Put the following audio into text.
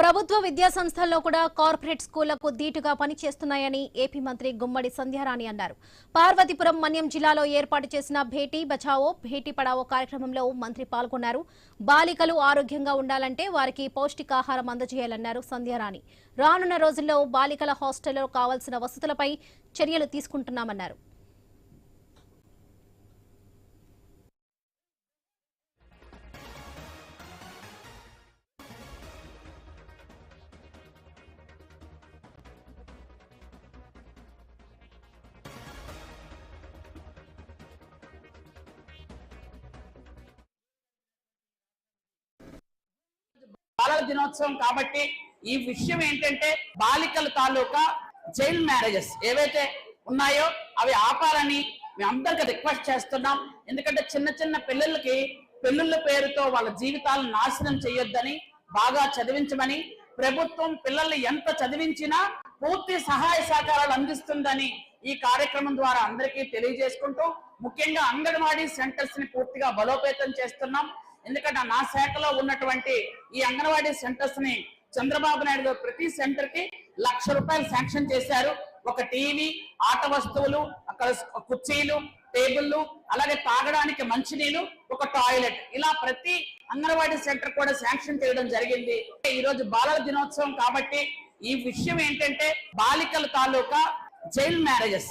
ప్రభుత్వ విద్యా సంస్థల్లో కూడా కార్పొరేట్ స్కూళ్ళకు ధీటుగా పనిచేస్తున్నాయని ఏపీ మంత్రి గుమ్మడి సంధ్యారాణి అన్నారు. పార్వతీపురం మన్యం జిల్లాలో ఏర్పాటు చేసిన భేటీ బచావో భేటీ పడావో కార్యక్రమంలో మంత్రి పాల్గొన్నారు. బాలికలు ఆరోగ్యంగా ఉండాలంటే వారికి పౌష్టికాహారం అందజేయాలన్నారు సంధ్యారాణి. రానున్న రోజుల్లో బాలికల హాస్టల్లో కావాల్సిన వసతులపై చర్యలు తీసుకుంటున్నామన్నారు. బాలల దినోత్సవం కాబట్టి ఈ విషయం ఏంటంటే బాలికల తాలూకా చైల్డ్ మ్యారేజెస్ ఏవైతే ఉన్నాయో అవి ఆపాలని మేము అందరికి రిక్వెస్ట్ చేస్తున్నాం. ఎందుకంటే చిన్న చిన్న పిల్లలకి పెళ్ళిళ్ళ పేరుతో వాళ్ళ జీవితాలను నాశనం చేయొద్దని బాగా చదివించమని ప్రభుత్వం పిల్లల్ని ఎంత చదివించినా పూర్తి సహాయ సహకారాలు అందిస్తుందని ఈ కార్యక్రమం ద్వారా అందరికీ తెలియజేసుకుంటూ ముఖ్యంగా అంగన్వాడీ సెంటర్స్ని పూర్తిగా బలోపేతం చేస్తున్నాం. ఎందుకంటే నా శాఖలో ఉన్నటువంటి ఈ అంగన్వాడీ సెంటర్స్ని చంద్రబాబు నాయుడు గారు ప్రతి సెంటర్కి లక్ష రూపాయలు శాంక్షన్ చేశారు. ఒక టీవీ ఆట వస్తువులు అక్కడ కుర్చీలు టేబుల్లు అలాగే తాగడానికి మంచినీళ్ళు ఒక టాయిలెట్. ఇలా ప్రతి అంగన్వాడీ సెంటర్ కూడా శాంక్షన్ చేయడం జరిగింది. ఈ రోజు బాలల దినోత్సవం కాబట్టి ఈ విషయం ఏంటంటే బాలికల తాలూకా చైల్డ్ మ్యారేజెస్.